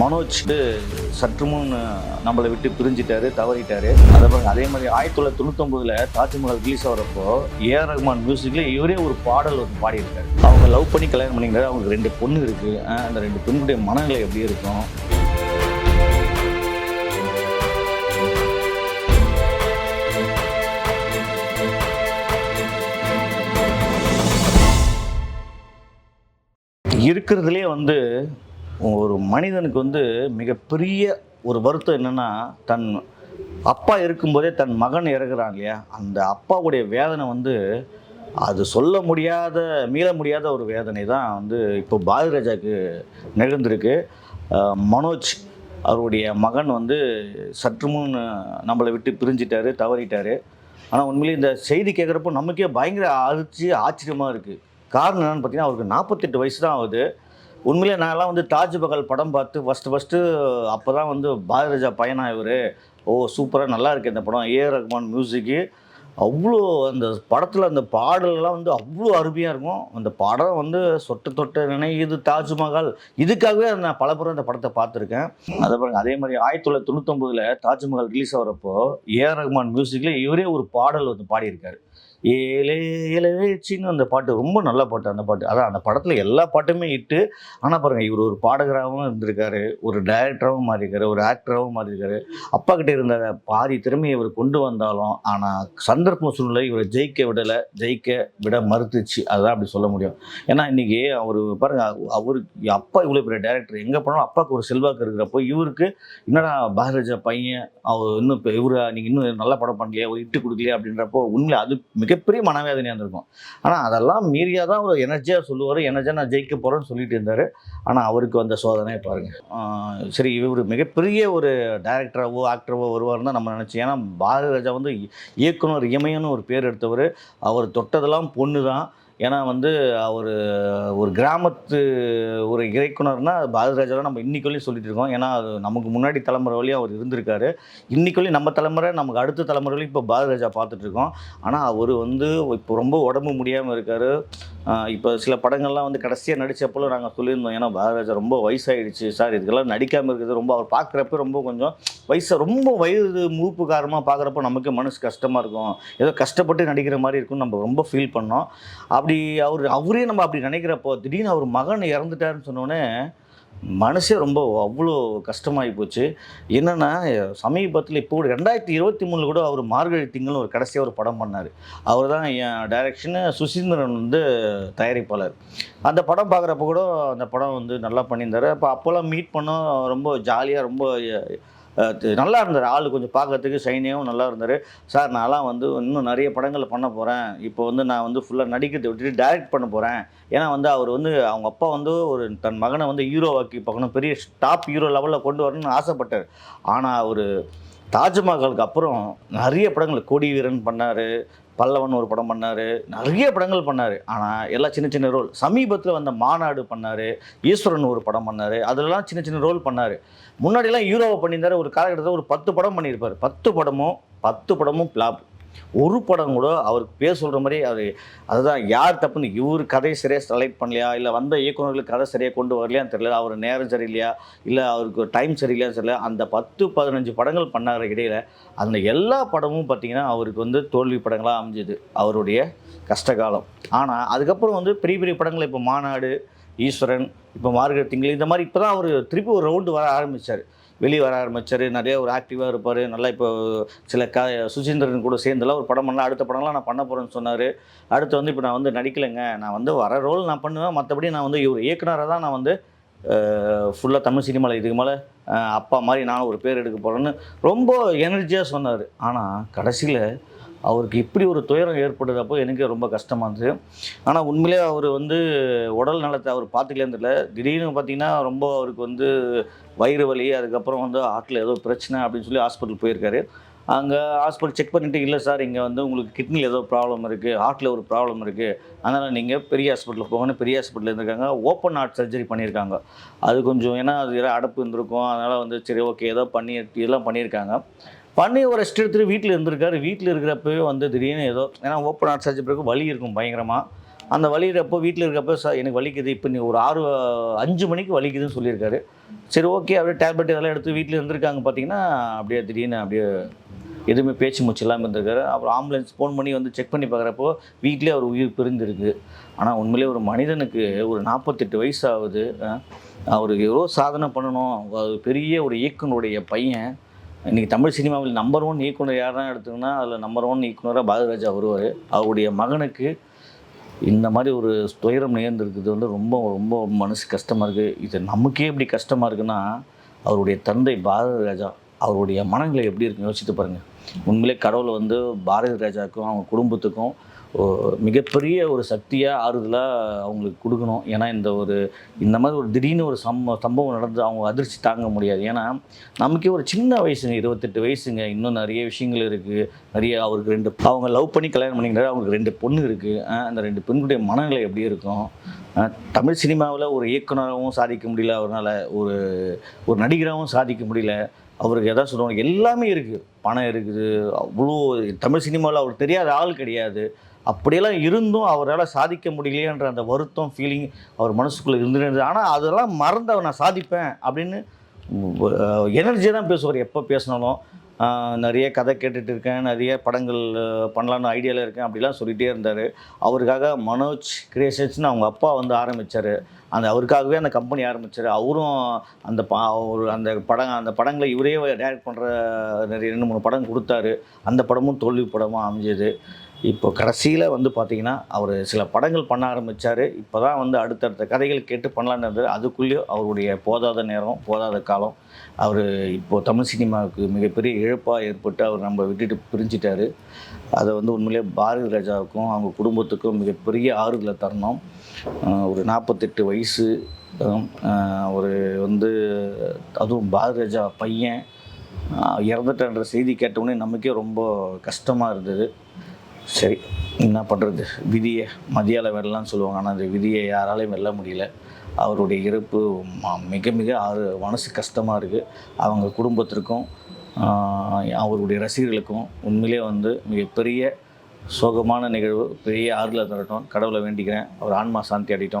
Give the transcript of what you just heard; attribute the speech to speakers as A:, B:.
A: மனோஜ் சற்று முன் நம்மளை விட்டு பிரிஞ்சிட்டாரு தவறிட்டாரு. அதே மாதிரி அதே மாதிரி ஆயிரத்தி தொள்ளாயிரத்தி தொண்ணூத்தொம்பதுல தாஜ்மஹால் ரிலீஸ் ஆகிறப்போ ஏஆர் ரஹ்மான் மியூசிக்ல இவரே ஒரு பாடல் வந்து பாடியிருக்காரு. அவங்க லவ் பண்ணி கல்யாணம் பண்ணிக்கிறாரு. அவங்களுக்கு ரெண்டு பொண்ணு இருக்கு. அந்த ரெண்டு பெண்ணுடைய மனநிலை எப்படி இருக்கும்? இருக்கிறதுலே வந்து ஒரு மனிதனுக்கு வந்து மிகப்பெரிய ஒரு வருத்தம் என்னென்னா தன் அப்பா இருக்கும்போதே தன் மகன் இறக்குறான் இல்லையா? அந்த அப்பாவுடைய வேதனை வந்து அது சொல்ல முடியாத மீள முடியாத ஒரு வேதனை தான் வந்து இப்போ பாரதிராஜாவுக்கு நிகழ்ந்திருக்கு. மனோஜ் அவருடைய மகன் வந்து சற்று முன் நம்மளை விட்டு பிரிஞ்சிட்டாரு தவறிட்டார். ஆனால் உண்மையிலே இந்த செய்தி கேட்குறப்போ நமக்கே பயங்கர அதிர்ச்சி ஆச்சரியமாக இருக்குது காரணம் என்னென்னு பார்த்தீங்கன்னா அவருக்கு நாற்பத்தெட்டு வயசு தான் ஆகுது. உண்மையிலே நான்லாம் வந்து தாஜ்மஹால் படம் பார்த்து ஃபஸ்ட்டு ஃபஸ்ட்டு அப்போ தான் வந்து பாரதிராஜா பையனா இவர். ஓ சூப்பராக நல்லா இருக்குது இந்த படம். ஏ ரஹ்மான் மியூசிக்கு அவ்வளோ அந்த படத்தில் அந்த பாடலெல்லாம் வந்து அவ்வளோ அருமையாக இருக்கும். அந்த படம் வந்து சொட்டு தொட்டு நினைக்குது தாஜ்மஹால் இதுக்காகவே நான் பல முறை அந்த படத்தை பார்த்துருக்கேன். அதை பாருங்க அதே மாதிரி ஆயிரத்தி தொள்ளாயிரத்தி தொண்ணூத்தொம்பதில் தாஜ்மஹால் ரிலீஸ் ஆகிறப்போ ஏ ரஹ்மான் மியூசிக்கில் இவரே ஒரு பாடல் வந்து பாடியிருக்காரு. ஏழே ஏலேச்சின்னு அந்த பாட்டு ரொம்ப நல்ல பாட்டு அந்த பாட்டு. அதான் அந்த படத்தில் எல்லா பாட்டுமே இட்டு ஆனால் பாருங்கள் இவர் ஒரு பாடகராகவும் இருந்திருக்காரு ஒரு டைரக்டராகவும் மாறியிருக்காரு ஒரு ஆக்டராகவும் மாறியிருக்காரு. அப்பா கிட்டே இருந்த பாதி திறமையை இவர் கொண்டு வந்தாலும் ஆனால் சந்தர்ப்ப சூழ்நிலை இவரை ஜெயிக்க விடலை ஜெயிக்க விட மறுத்துச்சு. அதுதான் அப்படி சொல்ல முடியும். ஏன்னா இன்றைக்கி அவர் பாருங்கள் அவருக்கு அப்பா இவ்வளோ பெரிய டேரக்டர் எங்கே போனாலும் அப்பாவுக்கு ஒரு செல்வாக்கு இருக்கிறப்போ இவருக்கு என்னடா பாரதிராஜா பையன் அவர் இன்னும் இப்போ இவரு நீங்கள் இன்னும் நல்ல படம் பண்ணலையே ஒரு இட்டு கொடுக்கலையே அப்படின்றப்போ உண்மையில அது மிக மிகப்பெரிய மனவேதனையாக இருந்திருக்கும். ஆனால் அதெல்லாம் மீறியாக தான் ஒரு எனர்ஜியாக சொல்லுவார். எனர்ஜியாக நான் ஜெயிக்க போகிறேன்னு சொல்லிட்டு இருந்தார். ஆனால் அவருக்கு வந்த சோதனை பாருங்க. சரி இவர் மிகப்பெரிய ஒரு டைரக்டராகவோ ஆக்டராகவோ வருவார்னு தான் நம்ம நினச்சோம். ஏன்னா பாரதிராஜா வந்து இயக்குனர் இமயன்னு ஒரு பேர் எடுத்தவர். அவர் தொட்டதெல்லாம் பொண்ணு தான் ஏன்னா வந்து அவர் ஒரு கிராமத்து ஒரு இயக்குனர்னா பாரதிராஜாவை நம்ம இன்னைக்குள்ளேயும் சொல்லிட்டு இருக்கோம் ஏன்னா அது நமக்கு முன்னாடி தலைமுறை வழியும் அவர் இருந்திருக்காரு. இன்னைக்குள்ளேயும் நம்ம தலைமுறை நமக்கு அடுத்த தலைமுறை வரையும் இப்போ பாரதிராஜா பார்த்துட்ருக்கோம் ஆனால் அவர் வந்து இப்போ ரொம்ப உடம்பு முடியாமல் இருக்கார். இப்போ சில படங்கள்லாம் வந்து கடைசியாக நடித்தப்போ நாங்கள் சொல்லியிருந்தோம். ஏன்னா பாரதிராஜா ரொம்ப வயசாயிடுச்சு. சார் இதுக்கெல்லாம் நடிக்காமல் இருக்கிறது ரொம்ப அவர் பார்க்குறப்ப ரொம்ப கொஞ்சம் வயசை ரொம்ப வயது மூப்பு காரமாக பார்க்குறப்ப நமக்கு மனசு கஷ்டமாக இருக்கும். ஏதோ கஷ்டப்பட்டு நடிக்கிற மாதிரி இருக்கும்னு நம்ம ரொம்ப ஃபீல் பண்ணோம். அப்படி அப்படி அவர் அவரே நம்ம அப்படி நினைக்கிறப்போ திடீர்னு அவர் மகன் இறந்துட்டாருன்னு சொன்னோடனே மனசே ரொம்ப அவ்வளோ கஷ்டமாகி போச்சு. என்னென்னா சமீபத்தில் இப்போ கூட ரெண்டாயிரத்தி இருபத்தி மூணில் கூட அவர் மார்கழி திங்கள்னு ஒரு கடைசியாக ஒரு படம் பண்ணார். அவர் தான் என் டைரக்ஷனு சுசீந்திரன் வந்து தயாரிப்பாளர். அந்த படம் பார்க்குறப்ப கூட அந்த படம் வந்து நல்லா பண்ணியிருந்தார். அப்போ அப்போல்லாம் மீட் பண்ணோம். ரொம்ப ஜாலியாக ரொம்ப நல்லா இருந்தார். ஆள் கொஞ்சம் பார்க்கறதுக்கு ஷைனியாகவும் நல்லா இருந்தார். சார் நான்லாம் வந்து இன்னும் நிறைய படங்கள் பண்ண போகிறேன் இப்போ வந்து நான் வந்து ஃபுல்லாக நடிக்கிறதை விட்டுட்டு டைரக்ட் பண்ண போகிறேன் ஏன்னா வந்து அவர் வந்து அவங்க அப்பா வந்து ஒரு தன் மகனை வந்து ஹீரோவாக்கி பார்க்கணும். பெரிய டாப் ஹீரோ லெவலில் கொண்டு வரணும்னு ஆசைப்பட்டார். ஆனால் அவர் தாஜ்மஹாலுக்கு அப்புறம் நிறைய படங்கள் கோடி வீரன் பண்ணார். பல்லவன் ஒரு படம் பண்ணார் நிறைய படங்கள் பண்ணார். ஆனால் எல்லாம் சின்ன சின்ன ரோல். சமீபத்தில் வந்த மாநாடு பண்ணார் ஈஸ்வரன் ஒரு படம் பண்ணார் அதெல்லாம் சின்ன சின்ன ரோல் பண்ணார். முன்னாடிலாம் ஹீரோவை பண்ணியிருந்தார் ஒரு காலகட்டத்தில் ஒரு பத்து படம் பண்ணியிருப்பார். பத்து படமும் பத்து படமும் பிளாப் ஒரு படம் கூட அவருக்கு பேர் சொல்கிற மாதிரி அவர் அதுதான் யார் தப்புன்னு இவர் கதையை சரியாக செலக்ட் பண்ணலையா? இல்லை வந்த இயக்குநர்களுக்கு கதை சரியாக கொண்டு வரலையான்னு தெரியல. அவர் நேரம் சரியில்லையா? இல்லை அவருக்கு டைம் சரியில்லையான்னு தெரியல. அந்த பத்து பதினஞ்சு படங்கள் பண்ணார இடையில அந்த எல்லா படமும் பார்த்திங்கன்னா அவருக்கு வந்து தோல்வி படங்களாக அமைஞ்சுது. அவருடைய கஷ்டகாலம். ஆனால் அதுக்கப்புறம் வந்து பெரிய பெரிய படங்கள் இப்போ மாநாடு ஈஸ்வரன் இப்போ மார்கழி திங்கள் இந்த மாதிரி இப்போ தான் அவர் திருப்பி ஒரு ரவுண்டு வர ஆரம்பித்தார் வெளியே வர ஆரம்பிச்சார். நிறைய ஒரு ஆக்டிவாக இருப்பார். நல்லா இப்போ சில க சுசீந்திரன் கூட சேர்ந்தெல்லாம் ஒரு படம் பண்ணலாம். அடுத்த படம்லாம் நான் பண்ண போகிறேன்னு சொன்னார். அடுத்து வந்து இப்போ நான் வந்து நடிக்கலைங்க. நான் வந்து வர ரோல் நான் பண்ணுவேன். மற்றபடி நான் வந்து இவர் இயக்குனராக தான் நான் வந்து ஃபுல்லாக தமிழ் சினிமாவில் இதுக்கு மேலே அப்பா மாதிரி நானும் ஒரு பேர் எடுக்க போகிறேன்னு ரொம்ப எனர்ஜியாக சொன்னார். ஆனால் கடைசியில் அவருக்கு இப்படி ஒரு துயரம் ஏற்பட்டதப்போ எனக்கு ரொம்ப கஷ்டமாக இருந்தது. ஆனால் உண்மையிலே அவர் வந்து உடல் நலத்தை அவர் பார்த்துக்கலேன்னு தெரியல. திடீர்னு பார்த்தீங்கன்னா ரொம்ப அவருக்கு வந்து வயிறு வலி அதுக்கப்புறம் வந்து ஹார்ட்டில் ஏதோ பிரச்சனை அப்படின்னு சொல்லி ஹாஸ்பிட்டல் போயிருக்காரு. அங்கே ஹாஸ்பிட்டல் செக் பண்ணிவிட்டு இல்லை சார் இங்கே வந்து உங்களுக்கு கிட்னியில் ஏதோ ப்ராப்ளம் இருக்குது ஹார்ட்டில் ஒரு ப்ராப்ளம் இருக்குது அதனால் நீங்கள் பெரிய ஹாஸ்பிட்டலுக்கு போகணும் பெரிய ஹாஸ்பிட்டலில் இருந்திருக்காங்க. ஓப்பன் ஹார்ட் சர்ஜரி பண்ணியிருக்காங்க. அது கொஞ்சம் ஏன்னா அது ஏதோ அடப்பு இருந்திருக்கும். அதனால் வந்து சரி ஓகே ஏதோ பண்ணி இதெல்லாம் பண்ணியிருக்காங்க. பண்ணி ஒரு ரெஸ்ட் எடுத்துட்டு வீட்டில் இருந்திருக்காரு. வீட்டில் இருக்கிறப்பவே வந்து திடீர்னு ஏதோ ஏன்னா ஓப்பன் ஹார்ட் சர்ஜரி பிறகு வலி இருக்கும் பயங்கரமாக அந்த வலிகிறப்போ வீட்டில் இருக்கப்போ ச எனக்கு வலிக்குது. இப்போ நீ ஒரு ஆறு அஞ்சு மணிக்கு வலிக்குதுன்னு சொல்லியிருக்காரு. சரி ஓகே அப்படியே டேப்லெட் இதெல்லாம் எடுத்து வீட்டில் இருந்திருக்காங்க பார்த்தீங்கன்னா அப்படியே திடீர்னு அப்படியே எதுவுமே பேச்சு மூச்சு இல்லாமல் இருந்திருக்காரு. அப்புறம் ஆம்புலன்ஸ் ஃபோன் பண்ணி வந்து செக் பண்ணி பார்க்குறப்போ வீட்டிலே அவர் உயிர் பிரிந்திருக்கு. ஆனால் உண்மையிலே ஒரு மனிதனுக்கு ஒரு நாற்பத்தெட்டு வயசு ஆகுது. அவருக்கு எவ்வளோ சாதனை பண்ணணும். பெரிய ஒரு இயக்குனருடைய பையன். இன்றைக்கி தமிழ் சினிமாவில் நம்பர் ஒன் இயக்குனர் யாருன்னா எடுத்துங்கன்னா அதில் நம்பர் ஒன் இயக்குனராக பாரதிராஜா வருவார் அவருடைய மகனுக்கு இந்த மாதிரி ஒரு துயரம் நேர்ந்திருக்குது வந்து ரொம்ப ரொம்ப மனசு கஷ்டமாக இருக்குது இது நமக்கே எப்படி கஷ்டமாக இருக்குன்னா அவருடைய தந்தை பாரதிராஜா அவருடைய மனங்களை எப்படி இருக்குன்னு யோசித்து பாருங்கள் உண்மையிலே கடவுளை வந்து பாரதி ராஜாவுக்கும் அவங்க குடும்பத்துக்கும் மிகப்பெரிய ஒரு சக்தியாக ஆறுதலாக அவங்களுக்கு கொடுக்கணும். ஏன்னா இந்த ஒரு இந்த மாதிரி ஒரு திடீர்னு ஒரு சம்ப சம்பவம் நடந்து அவங்க அதிர்ச்சி தாங்க முடியாது. ஏன்னா நமக்கே ஒரு சின்ன வயசுங்க இருபத்தெட்டு வயசுங்க இன்னும் நிறைய விஷயங்கள் இருக்குது நிறைய அவருக்கு ரெண்டு அவங்க லவ் பண்ணி கல்யாணம் பண்ணிக்கிறாரு அவங்களுக்கு ரெண்டு பொண்ணு இருக்குது அந்த ரெண்டு பெண்களுடைய மனநிலை எப்படி இருக்கும்? தமிழ் சினிமாவில் ஒரு இயக்குனராகவும் சாதிக்க முடியல அவரால் ஒரு ஒரு நடிகராகவும் சாதிக்க முடியல. அவருக்கு எதாவது சொல்லுவாங்க. எல்லாமே இருக்குது பணம் இருக்குது. அவ்வளோ தமிழ் சினிமாவில் அவருக்கு தெரியாத ஆள் கிடையாது. அப்படியெல்லாம் இருந்தும் அவரால் சாதிக்க முடியலையன்ற அந்த வருத்தம் ஃபீலிங் அவர் மனசுக்குள்ளே இருந்துட்டே இருந்தது. ஆனால் அதெல்லாம் மறந்து அவர் நான் சாதிப்பேன் அப்படின்னு எனர்ஜி தான் பேசுவார். எப்போ பேசினாலும். நிறைய கதை கேட்டுட்டு இருக்கேன் நிறைய படங்கள் பண்ணலான்னு ஐடியாவில் இருக்கேன் அப்படிலாம் சொல்லிகிட்டே இருந்தார். அவருக்காக மனோஜ் கிரியேஷன்ஸ்னு அவங்க அப்பா வந்து ஆரம்பித்தார் அந்த அவருக்காகவே அந்த கம்பெனி ஆரம்பித்தார் அவரும் அந்த பா ஒரு அந்த படம் அந்த படங்களை இவரே டைரக்ட் பண்ணுற நிறைய ரெண்டு மூணு படம் கொடுத்தாரு. அந்த படமும் தோல்வி படமாக அமைஞ்சது. இப்போ கடைசியில் வந்து பார்த்தீங்கன்னா அவர் சில படங்கள் பண்ண ஆரம்பித்தார் இப்போ தான் வந்து அடுத்தடுத்த கதைகள் கேட்டு பண்ணலான்னு இருந்தது அதுக்குள்ளேயும் அவருடைய போதாத நேரம் போதாத காலம் அவர் இப்போது தமிழ் சினிமாவுக்கு மிகப்பெரிய இழப்பாக ஏற்பட்டு அவர் நம்ம விட்டுட்டு பிரிஞ்சிட்டாரு. அதை வந்து உண்மையிலே பாரதி ராஜாவுக்கும் அவங்க குடும்பத்துக்கும் மிகப்பெரிய ஆறுதலை தரணும். ஒரு நாற்பத்தெட்டு வயசு ஒரு வந்து அதுவும் பாரதி ராஜா பையன் இறந்துட்டன்ற செய்தி கேட்டவுடனே நமக்கே ரொம்ப கஷ்டமாக இருந்தது. சரி என்ன பண்ணுறது விதியை மதியால வெல்லலாம்னு சொல்லுவாங்க. ஆனால் அந்த விதியை யாராலையும் வெல்ல முடியல. அவருடைய இறப்பு மிக மிக ஆறு மனசு கஷ்டமாக இருக்குது அவங்க குடும்பத்திற்கும் அவருடைய ரசிகர்களுக்கும் உண்மையிலே வந்து மிகப்பெரிய சோகமான நிகழ்வு. பெரிய ஆறுதலை தரட்டும். கடவுளை வேண்டிக்கிறேன். அவர் ஆன்மா சாந்தி அடிட்டோம்